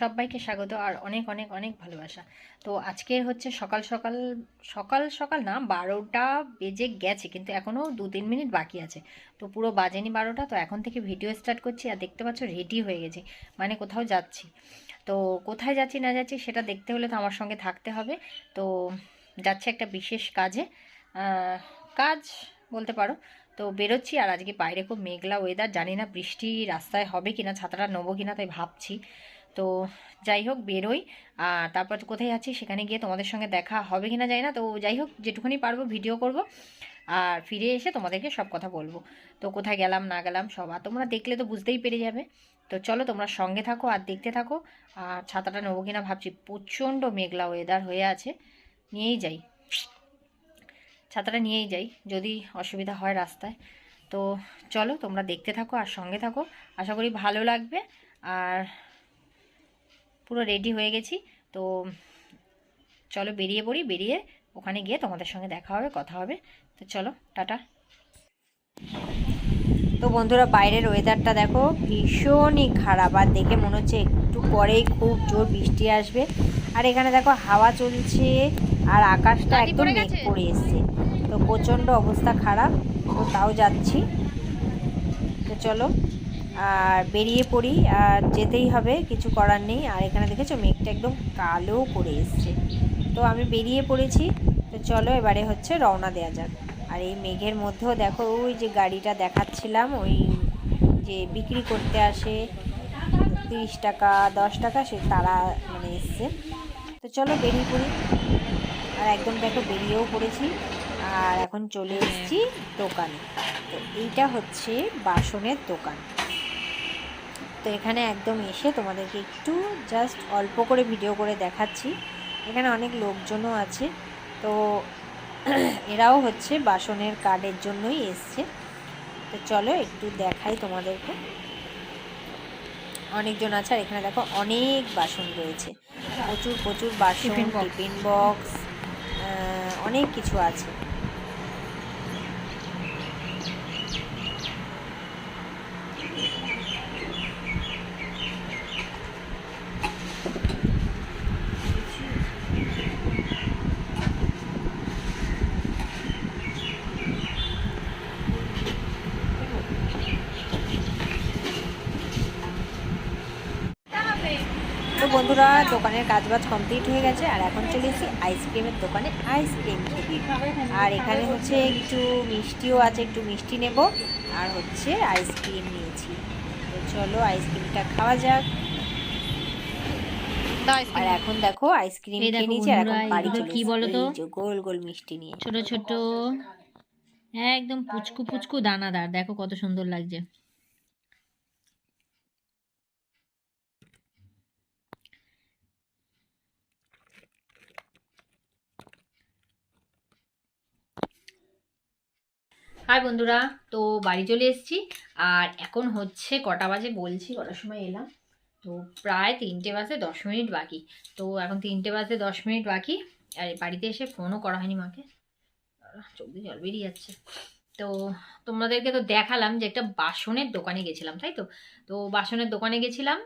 সবাইকে স্বাগত আর অনেক অনেক অনেক ভালোবাসা। তো আজকের হচ্ছে সকাল সকাল সকাল সকাল না, বারোটা বেজে গেছে, কিন্তু এখনও দু তিন মিনিট বাকি আছে। তো পুরো বাজেনি বারোটা, তো এখন থেকে ভিডিও স্টার্ট করছি আর দেখতে পাচ্ছ রেডি হয়ে গেছে মানে কোথাও যাচ্ছি। তো কোথায় যাচ্ছি, না যাচ্ছি, সেটা দেখতে হলে তো আমার সঙ্গে থাকতে হবে। তো যাচ্ছে একটা বিশেষ কাজে কাজ বলতে পারো। তো বেরোচ্ছি আর আজকে বাইরে খুব মেঘলা ওয়েদার জানি না বৃষ্টি রাস্তায় হবে কিনা, ছাতাটা নেব কিনা, তাই ভাবছি। তো যাই হোক বেরোই। আর তারপর কোথায় যাচ্ছি সেখানে গিয়ে তোমাদের সঙ্গে দেখা হবে কিনা জানি না। তো যাই হোক যেটুকুনি পারব ভিডিও করব। আর ফিরে এসে তোমাদেরকে সব কথা বলব। তো কোথায় গেলাম না গেলাম সব আর তোমরা দেখলে তো বুঝতেই পেরে যাবে। তো চলো তোমরা সঙ্গে থাকো আর দেখতে থাকো। আর ছাতাটা নেব কিনা ভাবছি। প্রচণ্ড মেঘলা ওয়েদার হয়ে আছে। নিয়েই যাই। ছাতাটা নিয়েই যাই যদি অসুবিধা হয় রাস্তায়। তো চলো তোমরা দেখতে থাকো আর সঙ্গে থাকো। আশা করি ভালো লাগবে। আর পুরো রেডি হয়ে গেছি। তো চলো বেরিয়ে পড়ি বেরিয়ে ওখানে গিয়ে তোমাদের সঙ্গে দেখা হবে কথা হবে। তো চলো টাটা। তো বন্ধুরা বাইরের ওয়েদারটা দেখো ভীষণই খারাপ আর দেখে মনে হচ্ছে একটু পরেই খুব জোর বৃষ্টি আসবে। আর এখানে দেখো হাওয়া চলছে আর আকাশটা একদম মেঘ করে এসছে। তো প্রচণ্ড অবস্থা খারাপ তো তাও যাচ্ছি। তো চলো আর বেরিয়ে পড়ি, আর যেতেই হবে, কিছু করার নেই। আর এখানে দেখেছ, মেঘটা একদম কালো করে এসছে। তো আমি বেরিয়ে পড়েছি। তো চলো, এবারে হচ্ছে রওনা দেওয়া যাক। আর এই মেঘের মধ্যেও দেখো, ওই যে গাড়িটা দেখাচ্ছিলাম, ওই যে বিক্রি করতে আসে তিরিশ টাকা, দশ টাকা, সে তারা মানে এসছে। তো চলো, বেরিয়ে পড়ি। আর একদম দেখো, বেরিয়েও পড়েছি। আর এখন চলে এসেছি দোকানে। তো এইটা হচ্ছে বাসনের দোকান। তো এখানে একদম এসে তোমাদেরকে একটু জাস্ট অল্প করে ভিডিও করে দেখাচ্ছি। এখানে অনেক লোকজনও আছে। তো এরাও হচ্ছে বাসনের কার্ডের জন্যই এসছে। তো চলো একটু দেখাই তোমাদেরকে। অনেকজন আছে আর এখানে দেখো অনেক বাসন রয়েছে। প্রচুর প্রচুর বাসন. টিফিন বক্স অনেক কিছু আছে। তো বন্ধুরা দোকানের কাজবাজ কমপ্লিট হয়ে গেছে আর এখন চলে এসেছি আইসক্রিমের দোকানে আইসক্রিম খেতে। আর এখানে হচ্ছে একটু মিষ্টিও আছে একটু মিষ্টি নেব আর হচ্ছে আইসক্রিম নিয়েছি। তো চলো আইসক্রিমটা খাওয়া যাক। আর এখন দেখো আইসক্রিম খেয়ে নিয়েছি আর এখন বাড়ি কি বলো তো? এসেছি। এই যে গোল গোল মিষ্টি নিয়ে। ছোট ছোট একদম পুচকু পুচকু দানাদার। দেখো কত সুন্দর লাগছে। হাই বন্ধুরা, তো বাড়ি চলে এসেছি। আর এখন হচ্ছে কটা বাজে বলছি, কটার সময় এলাম। তো প্রায় তিনটে বাজে দশ মিনিট বাকি। তো এখন তিনটে বাজে দশ মিনিট বাকি। আর বাড়িতে এসে ফোনও করা হয়নি মাকে। চোখ জল বেরিয়ে যাচ্ছে। তো তোমাদেরকে তো দেখালাম যে একটা বাসনের দোকানে গেছিলাম, তাই তো? তো বাসনের দোকানে গেছিলাম।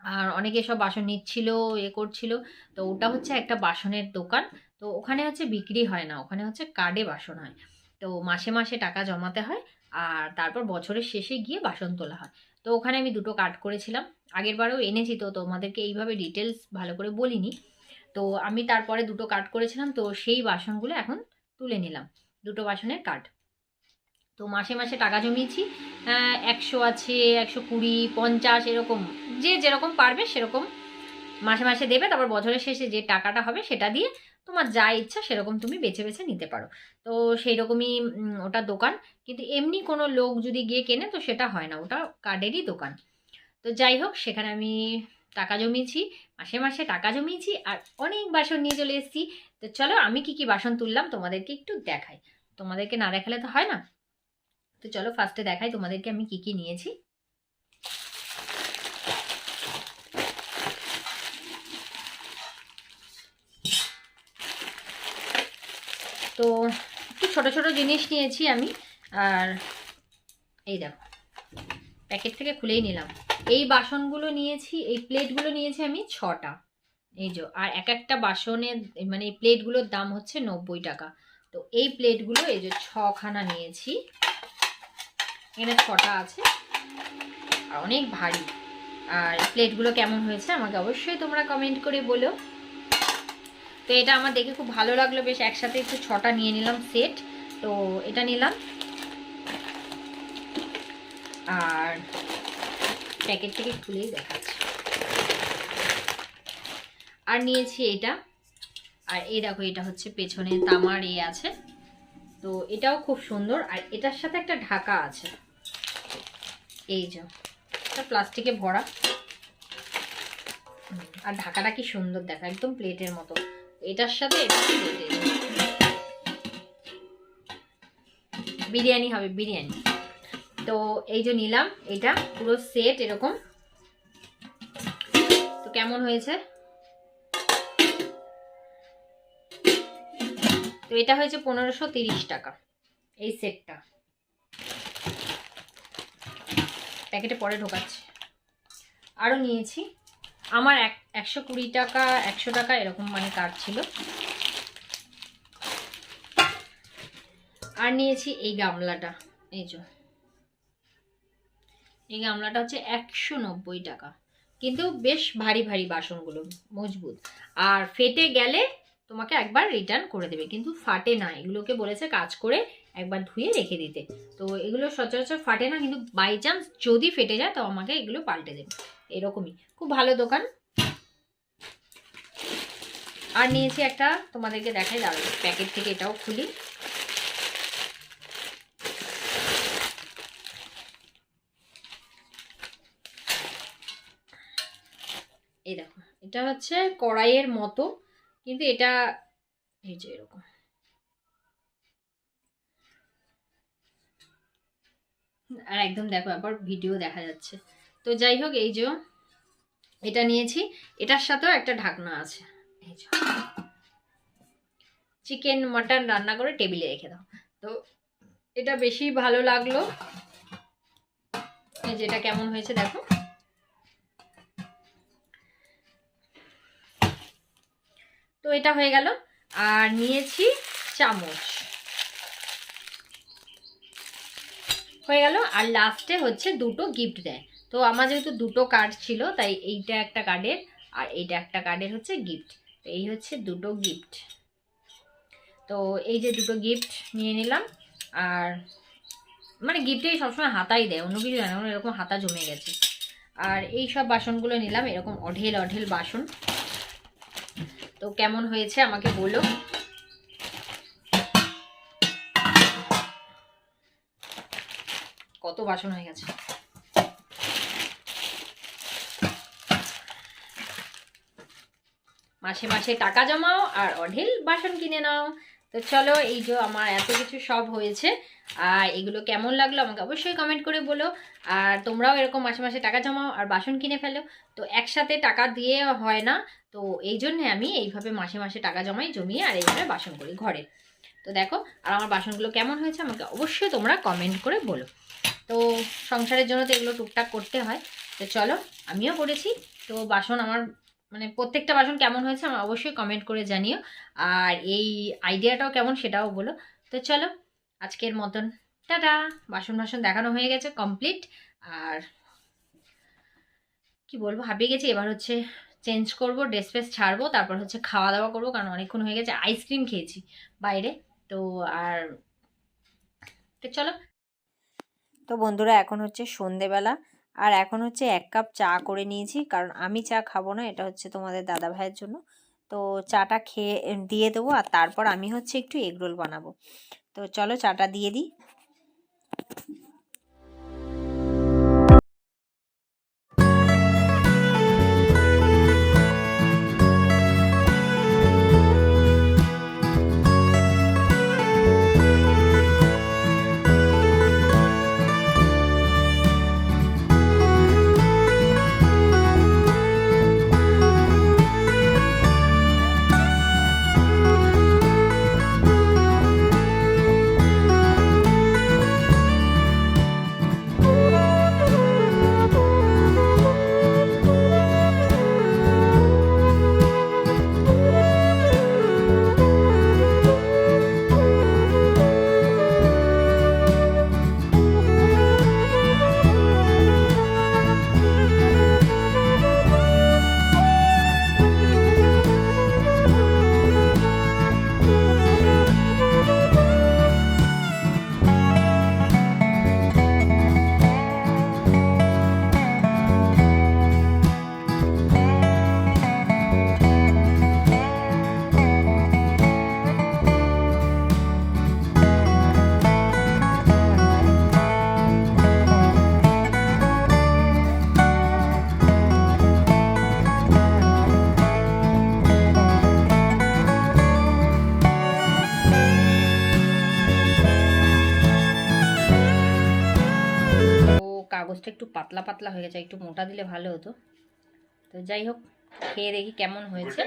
আর অনেকে সব বাসন নিচ্ছিল এ করছিল। তো ওটা হচ্ছে একটা বাসনের দোকান। তো ওখানে হচ্ছে বিক্রি হয় না, ওখানে হচ্ছে কার্ডে বাসন হয়। তো মাসে মাসে টাকা জমাতে হয় আর তারপর বছরের শেষে গিয়ে বাসন তোলা হয়। তো ওখানে আমি দুটো কার্ড করেছিলাম। আগের বারেও এনেছি তো তোমাদেরকে এইভাবে ডিটেলস ভালো করে বলিনি। তো আমি তারপরে দুটো কার্ড করেছিলাম তো সেই বাসনগুলো এখন তুলে নিলাম। দুটো বাসনের কার্ড। তো মাসে মাসে টাকা জমিয়েছি। একশো আছে, একশো কুড়ি, পঞ্চাশ এরকম। যে যেরকম পারবে সেরকম মাসে মাসে দেবে। তারপর বছরের শেষে যে টাকাটা হবে সেটা দিয়ে তোমার যা ইচ্ছা সেরকম তুমি বেছে বেছে নিতে পারো। তো সেই রকমই ওটা দোকান। কিন্তু এমনি কোনো লোক যদি গিয়ে কেনে তো সেটা হয় না, ওটা কার্ডেরই দোকান। তো যাই হোক, সেখানে আমি টাকা জমিয়েছি, মাসে মাসে টাকা জমিয়েছি আর অনেক বাসন নিয়ে চলে এসেছি। তো চলো, আমি কি কি বাসন তুললাম তোমাদেরকে একটু দেখাই। তোমাদেরকে না দেখালে তো হয় না? তো চলো ফার্স্টে দেখাই তোমাদেরকে আমি কি কি নিয়েছি। তো একটু ছোট ছোট জিনিস নিয়েছি আমি, আর এই দেখো, প্যাকেট থেকে খুলেই নিলাম। এই বাসনগুলো নিয়েছি, এই প্লেটগুলো নিয়েছি আমি ছটা। এই যে, আর এক একটা বাসনের মানে এই প্লেটগুলোর দাম হচ্ছে নব্বই টাকা। তো এই প্লেটগুলো, এই যে ছখানা নিয়েছি। এখানে ছটা আছে, আর অনেক ভারী। আর প্লেটগুলো কেমন হয়েছে আমাকে অবশ্যই তোমরা কমেন্ট করে বলো। তো এটা আমার দেখে খুব ভালো লাগল, বেশ একসাথে একটু ছটা নিয়ে নিলাম সেট তো এটা নিলাম। আর প্যাকেট থেকে খুলেই দেখাচ্ছি। আর নিয়েছি এটা। আর এই দেখো, এটা হচ্ছে পেছনে তামার এ আছে। তো এটাও খুব সুন্দর। আর এটার সাথে একটা ঢাকা আছে। এই যে, এটা প্লাস্টিকে ভরা। আর ঢাকাটা কি সুন্দর দেখা, একদম প্লেটের মতো। এটার সাথে বিরিয়ানি হবে, বিরিয়ানি। তো এই যে নিলাম, এটা পুরো সেট এরকম। তো কেমন হয়েছে? তো এটা হয়েছে পনেরোশো টাকা, এই সেটটা প্যাকেটে পরে ঢোকাচ্ছি। আরও নিয়েছি। আমার এক, একশো কুড়ি টাকা, একশো টাকা এরকম মানে কার্ড ছিল। আর নিয়েছি এই গামলাটা, এই যে। এই গামলাটা হচ্ছে একশো নব্বই টাকা। কিন্তু বেশ ভারী ভারী বাসনগুলো, মজবুত। আর ফেটে গেলে তোমাকে একবার রিটার্ন করে দেবে, কিন্তু ফাটে না। এগুলোকে বলেছে কাজ করে একবার ধুয়ে রেখে দিতে। তো এগুলো সচরাচর ফাটে না, কিন্তু বাই চান্স যদি ফেটে যায়, তো আমাকে এগুলো পাল্টে দেবে। এরকমই। খুব ভালো দোকান। আর নিয়েছি একটা তোমাদেরকে দেখাই দাঁড়াবে প্যাকেট থেকে এটাও খুলি। এই দেখো, এটা হচ্ছে কড়াইয়ের মতো, কিন্তু এটা, এই যে এরকম। আর একদম দেখো আবার ভিডিও দেখা যাচ্ছে। তো যাই হোক, এই যে এটা নিয়েছি। এটার সাথেও একটা ঢাকনা আছে। এই যে চিকেন, মাটন রান্না করে টেবিলে রেখে দাও। তো এটা বেশি ভালো লাগল। এই যে এটা কেমন হয়েছে দেখো। তো এটা হয়ে গেল। আর নিয়েছি চামচ। হয়ে গেল। আর লাস্টে হচ্ছে দুটো গিফট দেয়। তো আমার যেহেতু দুটো কার্ড ছিল, তাই এইটা একটা কার্ডের আর এইটা একটা কার্ডের হচ্ছে গিফট তো এই হচ্ছে দুটো গিফট তো এই যে দুটো গিফট নিয়ে নিলাম, আর মানে গিফটেই সবসময় হাতাই দেয়, অন্য কিছু জানে এরকম হাতা জমে গেছে। আর এই সব বাসনগুলো নিলাম, এরকম অঢেল অঢেল বাসন। তো কেমন হয়েছে আমাকে বলো। কত বাসন হয়ে গেছে? মাসে মাসে টাকা জমাও আর অঢেল বাসন কিনে নাও। তো চলো, এই যে আমার এত কিছু সব হয়েছে। আর এগুলো কেমন লাগল আমাকে অবশ্যই কমেন্ট করে বলো। আর তোমরাও এরকম মাসে মাসে টাকা জমাও আর বাসন কিনে ফেলো। তো একসাথে টাকা দিয়ে হয় না। তো এই জন্যে আমি এইভাবে মাসে মাসে টাকা জমাই, জমিয়ে আর এইভাবে বাসন করি ঘরে। তো দেখো, আর আমার বাসনগুলো কেমন হয়েছে আমাকে অবশ্যই তোমরা কমেন্ট করে বলো। তো সংসারের জন্য তো এগুলো টুকটাক করতে হয়। তো চলো, আমিও করেছি। তো বাসন আমার মানে প্রত্যেকটা বাসন কেমন হয়েছে আমার অবশ্যই কমেন্ট করে জানিও। আর এই আইডিয়াটাও কেমন সেটাও বলো। তো চলো, আজকের মতন। টাটা! বাসন বাসন দেখানো হয়ে গেছে কমপ্লিট আর কি বলব, হাঁপিয়ে গেছি। এবার হচ্ছে চেঞ্জ করব ড্রেস ফ্রেস ছাড়বো, তারপর হচ্ছে খাওয়া দাওয়া করব, কারণ অনেকক্ষণ হয়ে গেছে আইসক্রিম খেয়েছি বাইরে। তো আর, তো চলো। তো বন্ধুরা, এখন হচ্ছে সন্ধেবেলা। আর এখন হচ্ছে এক কাপ চা করে নিয়েছি। কারণ আমি চা খাব না, এটা হচ্ছে তোমাদের দাদা ভাইয়ের জন্য। তো চাটা খেয়ে দিয়ে দেবো আর তারপর আমি হচ্ছে একটু এগরোল বানাবো। তো চলো চাটা দিয়ে দিই। রোস্টটা একটু পাতলা পাতলা হয়ে গেছে একটু মোটা দিলে ভালো হতো। তো যাই হোক খেয়ে দেখি কেমন হয়েছে।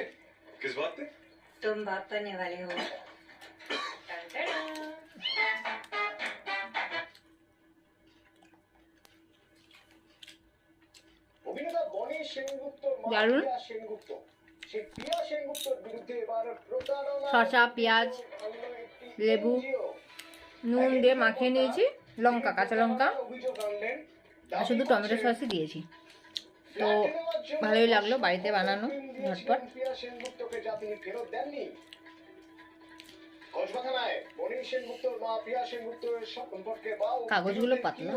শসা পেঁয়াজ লেবু নুন দিয়ে মাখিয়ে নিয়েছি লঙ্কা কাঁচা লঙ্কা। শুধু টমেটো সসই দিয়েছি। তো ভালোই লাগল বাড়িতে বানানো ঝটপট। সেনগুপ্তকে ফেরত দেননি কসবা থানায় মা প্রিয়া সেনগুপ্তের সম্পর্কে কাগজগুলো পাতলা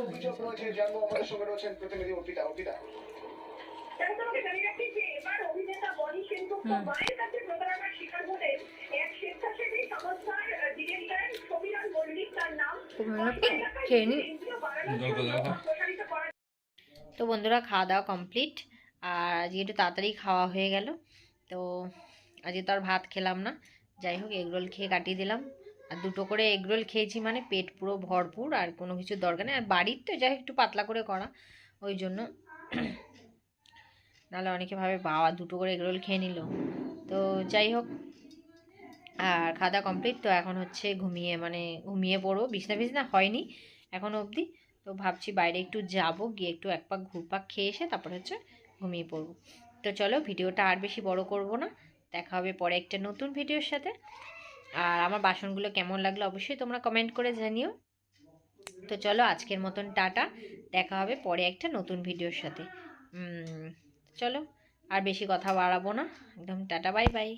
খেয়ে নি এনজিও বাড়ানোর জন্য প্রসারিত করার তো বন্ধুরা খাওয়া দাওয়া কমপ্লিট আর আজকে একটু তাড়াতাড়ি খাওয়া হয়ে গেল। তো আজকে তো আর ভাত খেলাম না। যাই হোক এগরোল খেয়ে কাটিয়ে দিলাম। আর দুটো করে এগরোল খেয়েছি মানে পেট পুরো ভরপুর, আর কোনো কিছু দরকার নেই। আর বাড়ির তো যাই একটু পাতলা করে করা। ওই জন্য নাহলে অনেকে ভাবে, বাবা দুটো করে এগরোল খেয়ে নিল। তো যাই হোক, আর খাওয়া দাওয়া কমপ্লিট তো এখন হচ্ছে ঘুমিয়ে মানে ঘুমিয়ে পড়ব। বিছনা বিছনা হয়নি এখন অবধি। তো ভাবছি বাইরে একটু যাব, গিয়ে একটু এক পাক ঘুরপাক খেয়ে এসে তারপর হচ্ছে ঘুমিয়ে পড়ব। তো চলো ভিডিওটা আর বেশি বড় করব না, দেখা হবে পরে একটা নতুন ভিডিওর সাথে। আর আমার বাসনগুলো কেমন লাগল অবশ্যই তোমরা কমেন্ট করে জানিও। তো চলো আজকের মতন টাটা, দেখা হবে পরে একটা নতুন ভিডিওর সাথে। চলো আর বেশি কথা বাড়াবো না, একদম টাটা বাই বাই